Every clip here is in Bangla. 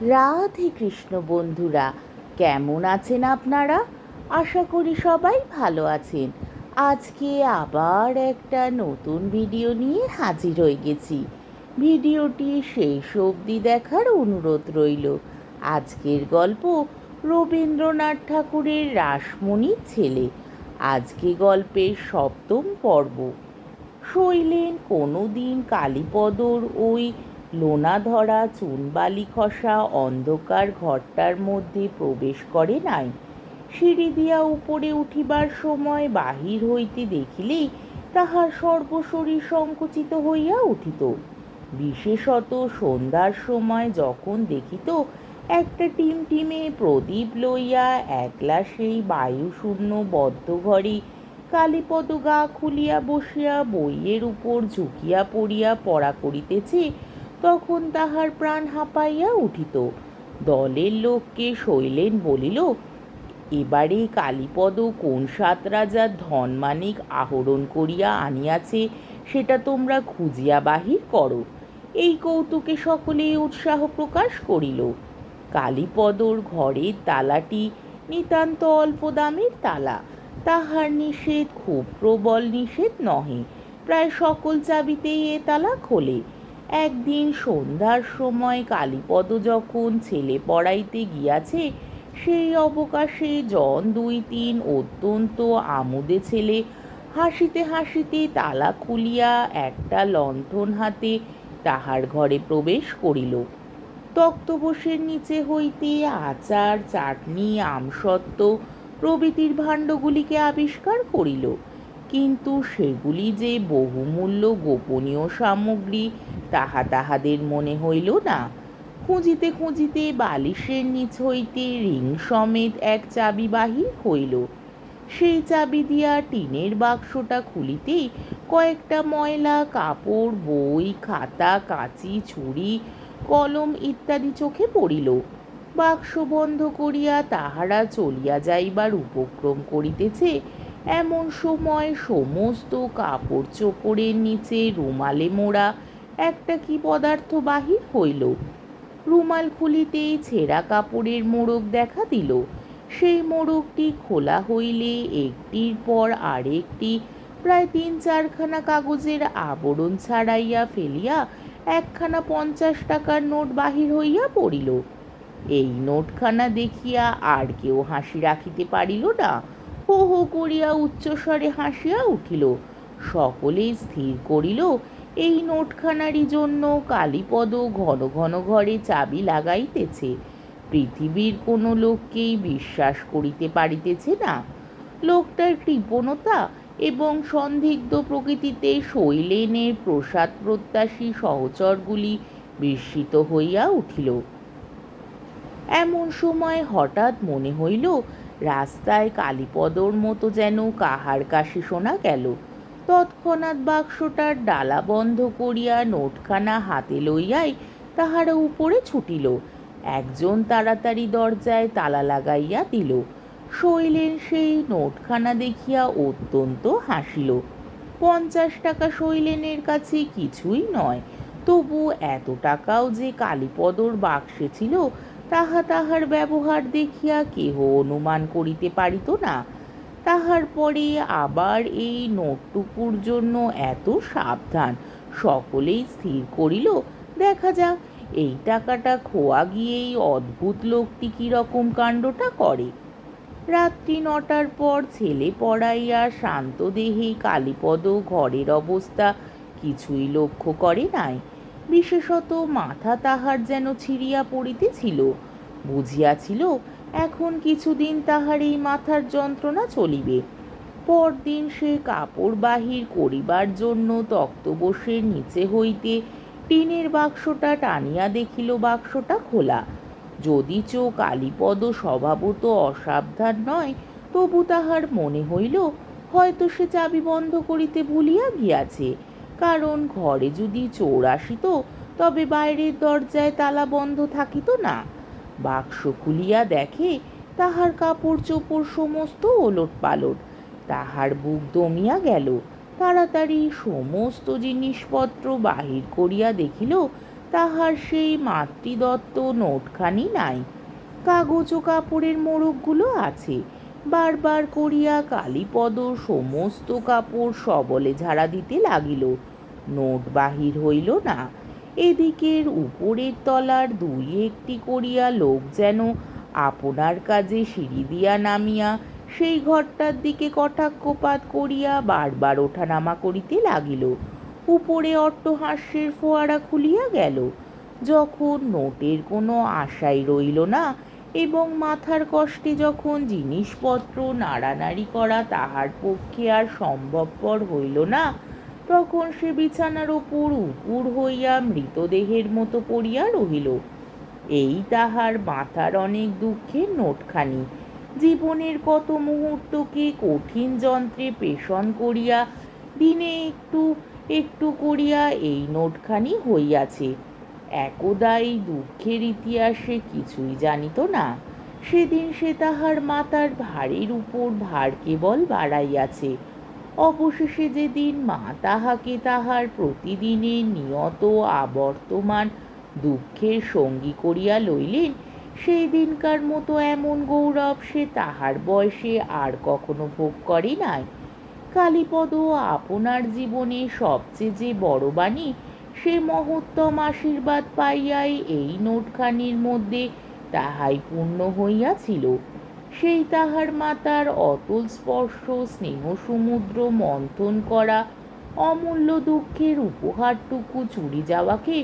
রাধে কৃষ্ণ বন্ধুরা, কেমন আছেন আপনারা? আশা করি সবাই ভালো আছেন। আজকে আবার একটা নতুন ভিডিও নিয়ে হাজির হয়ে গেছি। ভিডিওটি শেষ অবধি দেখার অনুরোধ রইল। আজকের গল্প রবীন্দ্রনাথ ঠাকুরের রাসমণির ছেলে। আজকে গল্পের সপ্তম পর্ব। শৈলেন কোনো দিন কালীপদর ওই লোনা ধরা চুনবালি খসা, অন্ধকার ঘরটার মধ্যে প্রবেশ করে নাই। সিঁড়ি দিয়া উপরে উঠিবার সময় বাহির হইতে দেখিলেই তাহার সর্বশরীর সংকুচিত হইয়া উঠিত। বিশেষত সন্ধ্যার সময় যখন দেখিত একটা টিমটিমে প্রদীপ লইয়া একলা সেই বায়ুশূন্য বদ্ধ ঘরে কালীপদ গা খুলিয়া বসিয়া বইয়ের উপর ঝুঁকিয়া পড়িয়া পড়া করিতেছে তখন তাহার প্রাণ হাঁপাইয়া উঠিত। দলের লোককে শৈলেন বলিল, এবারে কালীপদ কোন সাত রাজার ধনমানিক আহরণ করিয়া আনিয়াছে সেটা তোমরা খুঁজিয়া বাহির করো। এই কৌতুকে সকলে উৎসাহ প্রকাশ করিল। কালীপদর ঘরের তালাটি নিতান্ত অল্প দামের তালা। তাহার নিষেধ খুব প্রবল নিষেধ নহে। প্রায় সকল চাবিতেই এ তালা খোলে। একদিন সন্ধ্যার সময় কালীপদ যখন ছেলে পড়াইতে গিয়াছে, সেই অবকাশে জন দুই তিন অত্যন্ত আমোদে ছেলে হাসিতে হাসিতে তালা খুলিয়া একটা লণ্ঠন হাতে তাহার ঘরে প্রবেশ করিল। তক্তপোষের নিচে হইতে আচার, চাটনি, আমসত্ত্ব প্রভৃতির ভাণ্ডগুলিকে আবিষ্কার করিল। কিন্তু সেগুলি যে বহুমূল্য গোপনীয় সামগ্রী, তাহা তাহাদের মনে হইল না। খুঁজিতে খুঁজিতে বালিশের নিচ হইতে রিং সমেত এক চাবি বাহির হইল। সেই চাবি দিয়া টিনের বাক্সটা খুলিতেই কয়েকটা ময়লা, কাপড়, বই, খাতা, কাঁচি, ছুরি, কলম ইত্যাদি চোখে পড়িল। বাক্স বন্ধ করিয়া তাহারা চলিয়া যাইবার উপক্রম করিতেছে এমন সময় সমস্ত কাপড় চোপড়ের নিচে রুমালে মোড়া একটা কি পদার্থ বাহির হইল। রুমাল খুলিতেই ছেঁড়া কাপড়ের মোড়ক দেখা দিল। সেই মোড়কটি খোলা হইলে একটির পর আরেকটি প্রায় তিন চারখানা কাগজের আবরণ ছাড়াইয়া ফেলিয়া একখানা পঞ্চাশ টাকার নোট বাহির হইয়া পড়িল। এই নোটখানা দেখিয়া আর কেউ হাসি রাখিতে পারিল না। হো হো করিয়া উচ্চস্বরে হাসিয়া উঠিল। সকলেই স্থির করিল, এই নোটখানারই জন্য কালীপদ ঘন ঘন ঘরে চাবি লাগাইতেছে। পৃথিবীর কোনো লোককেই বিশ্বাস করিতে পারিতেছে না। লোকটার কৃপণতা এবং সন্দিগ্ধ প্রকৃতিতে শৈলেনের প্রসাদ প্রত্যাশী সহচরগুলি বিস্মিত হইয়া উঠিল। এমন সময় হঠাৎ মনে হইল রাস্তায় কালীপদর মতো যেন কাহার কাশি শোনা গেল। তৎক্ষণাৎ বাক্সটার ডালা বন্ধ করিয়া নোটখানা হাতে লইয়াই তাহারা উপরে ছুটিল। একজন তাড়াতাড়ি দরজায় তালা লাগাইয়া দিল। শৈলেন সেই নোটখানা দেখিয়া অত্যন্ত হাসিল। পঞ্চাশ টাকা শৈলেনের কাছে কিছুই নয়, তবু এত টাকাও যে কালীপদর বাক্সে ছিল তাহা তাহার ব্যবহার দেখিয়া কেহ অনুমান করিতে পারিত না। তাহার পরে আবার এই নোটটুকুর জন্য এত সাবধান, সকলেই স্থির করিল, দেখা যাক, এই টাকাটা খোয়া গিয়েই অদ্ভুত লোকটি কীরকম কাণ্ডটা করে। রাত্রি নটার পর ছেলে পড়াইয়া শান্ত দেহে কালীপদ ঘরের অবস্থা কিছুই লক্ষ্য করে নাই। বিশেষত মাথা তাহার যেন ছিঁড়িয়া পড়িতেছিল। বুঝিয়াছিল, এখন কিছুদিন তাহার এই মাথার যন্ত্রণা চলিবে। পরদিন সে কাপড় বাহির করিবার জন্য তক্তবসের নিচে হইতে টিনের বাক্সটা টানিয়া দেখিল, বাক্সটা খোলা। যদি চো কালীপদ স্বভাবত অসাবধান নয়, তবু তাহার মনে হইল, হয়তো সে চাবি বন্ধ করিতে ভুলিয়া গিয়াছে। কারণ ঘরে যদি চোর আসিত, তবে বাইরের দরজায় তালা বন্ধ থাকিত না। বাক্স খুলিয়া দেখে তাহার কাপড় চোপড় সমস্ত ওলট পালট তাহার বুক দমিয়া গেল। তাড়াতাড়ি সমস্ত জিনিসপত্র বাহির করিয়া দেখিল, তাহার সেই মাতৃদত্ত নোটখানি নাই। কাগজ ও কাপড়ের মোড়কগুলো আছে। বারবার করিয়া কালীপদ সমস্ত কাপড় সবলে ঝাড়া দিতে লাগিল। নোট বাহির হইল না। এদিকের উপরের তলার দুই একটি করিয়া লোক যেন আপনার কাজে সিঁড়ি দিয়া নামিয়া সেই ঘরটার দিকে কটাক্ষপাত করিয়া বারবার ওঠানামা করিতে লাগিল। উপরে অট্টহাস্যের ফোয়ারা খুলিয়া গেল। যখন নোটের কোনো আশাই রইল না এবং মাথার কষ্টে যখন জিনিসপত্র নাড়ানাড়ি করা তাহার পক্ষে আর সম্ভবপর হইল না, তখন সে বিছানার ওপর উপুর হইয়া মৃতদেহের মতো পড়িয়া রহিল। এই তাহার মাথার অনেক দুঃখের নোটখানি। জীবনের কত মুহূর্তকে কঠিন যন্ত্রে পেষণ করিয়া, দিনে একটু একটু করিয়া এই নোটখানি হইয়াছে। একদা এই দুঃখের ইতিহাসে কিছুই জানিত না। সেদিন সে তাহার মাতার ভারের উপর ভার কেবল বাড়াইয়াছে। অবশেষে যেদিন মা তাহাকে তাহার প্রতিদিনের নিয়ত আবর্তমান দুঃখের সঙ্গী করিয়া লইলেন সেই দিনকার মতো এমন গৌরব সে তাহার বয়সে আর কখনো ভোগ করে নাই। কালীপদ, আপনার জীবনে সবচেয়ে যে বড় বাণী সে মহত্তম আশীর্বাদ পাইয়াই এই নোটখানির মধ্যে তাহাই পূর্ণ হইয়াছিল। সেই তাহার মাতার অতল স্পর্শ, স্নেহ সমুদ্র মন্থন করা, অমূল্য দুঃখের উপহারটুকু চুরি যাওয়াকে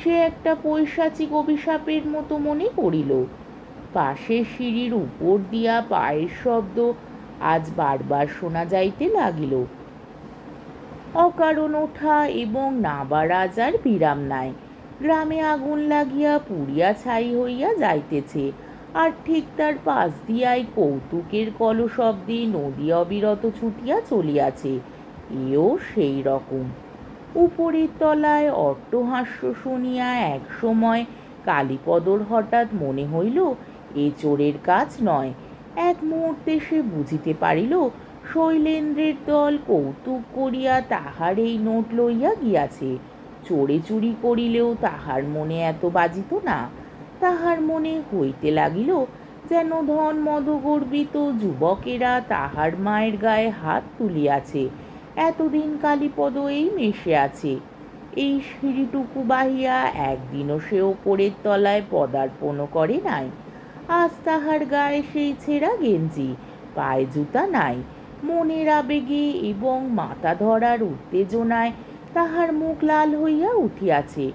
সে একটা পৈশাচিক অভিশাপের মতো মনে করিল। পাশের সিঁড়ির উপর দিয়া পায়ের শব্দ আজ বারবার শোনা যাইতে লাগিল। অকারণ ওঠা এবং নাবারাজ আর বিরাম নাই। গ্রামে আগুন লাগিয়া পুড়িয়া ছাই হইয়া যাইতেছে। আর ঠিক তার পাশ দিয়াই কৌতুকের কলশব্দে নদী অবিরত ছুটিয়া চলিয়াছে। এও সেই রকম। উপরের তলায় অট্টহাস্য শুনিয়া এক সময় কালীপদর হঠাৎ মনে হইল, এ চোরের কাজ নয়। এক মুহূর্তে সে বুঝিতে পারিল শৈলেন্দ্রের দল কৌতুক করিয়া তাহার এই নোট লইয়া গিয়াছে। চোরে চুরি করিলেও তাহার মনে এত বাজিত না। তাহার মনে হইতে লাগিল যেন ধন মদগর্বিত যুবকেরা তাহার মায়ের গায়ে হাত তুলিয়াছে। এতদিন কালীপদ এই মেশে আছে। এই সিঁড়িটুকু বাহিয়া একদিনও সে ওপরের তলায় পদার্পণ করে নাই। আজ তাহার গায়ে সেই ছেঁড়া গেঞ্জি, পায়ে জুতা নাই। মনের আবেগে এবং মাথা ধরার উত্তেজনায় তাহার মুখ লাল হইয়া উঠিয়াছে।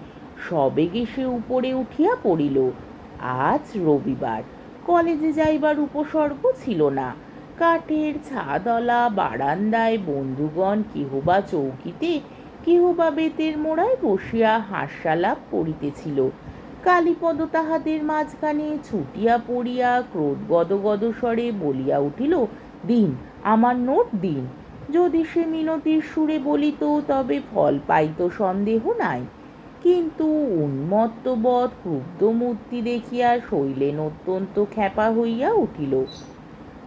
সবেগে সে উপরে উঠিয়া পড়িল। আজ রবিবার। কলেজে যাইবার উপসর্গ ছিল না। কাঠের ছাদলা বারান্দায় বন্ধুগণ কেহবা চৌকিতে, কেহবা বেতের মোড়ায় বসিয়া হাস্যালাপ করিতেছিল। কালীপদ তাহাদের মাঝখানে ছুটিয়া পড়িয়া ক্রোধ গদগদ স্বরে বলিয়া উঠিল দিন, আমার নোট দিন। যদি সে মিনতির সুরে বলিত, তবে ফল পাইত, সন্দেহ নাই। কিন্তু উন্মত্তবধ ক্রুদ্ধ মূর্তি দেখিয়া শৈলেন অত্যন্ত খ্যাপা হইয়া উঠিল।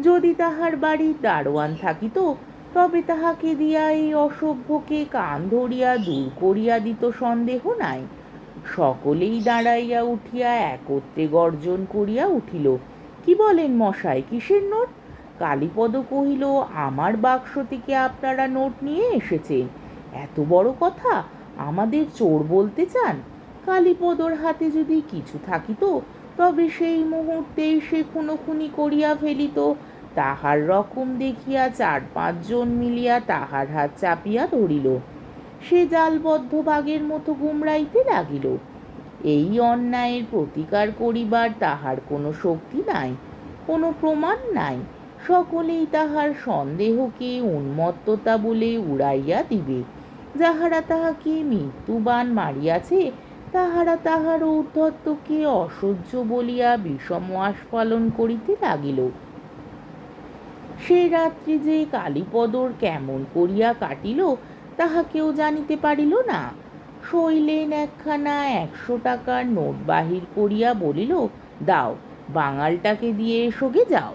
যদি তাহার বাড়ির দারোয়ান থাকিত, তবে তাহাকে দিয়া এই অসভ্যকে কান ধরিয়া দূর করিয়া দিত সন্দেহ নাই। সকলেই দাঁড়াইয়া উঠিয়া একত্রে গর্জন করিয়া উঠিল। কি বলেন মশাই, কিসের নোট? কালীপদ কহিল, আমার বাক্স থেকে আপনারা নোট নিয়ে এসেছেন। এত বড় কথা, আমাদের চোর বলতে চান। কালীপদর হাতে যদি কিছু থাকিত, তবে সেই মুহূর্তেই সে খুনোখুনি করিয়া ফেলিত। তাহার রকম দেখিয়া চার পাঁচজন মিলিয়া তাহার হাত চাপিয়া ধরিল। সে জালবদ্ধ বাঘের মতো গুমরাইতে লাগিল। এই অন্যায়ের প্রতিকার করিবার তাহার কোনো শক্তি নাই, কোনো প্রমাণ নাই। সকলেই তাহার সন্দেহকে উন্মত্ততা বলে উড়াইয়া দিবে। যাহারা তাহাকে মৃত্যুবান মারিয়াছে, তাহারা তাহার ঔদ্ধত্যকে অসহ্য বলিয়া বিষম আস্ফালন করিতে লাগিল। সে রাত্রি যে কালীপদর কেমন করিয়া কাটিল, তাহা কেউ জানিতে পারিল না। শৈলেন একখানা একশো টাকার নোট বাহির করিয়া বলিল, দাও, বাঙালটাকে দিয়ে এসোগে যাও।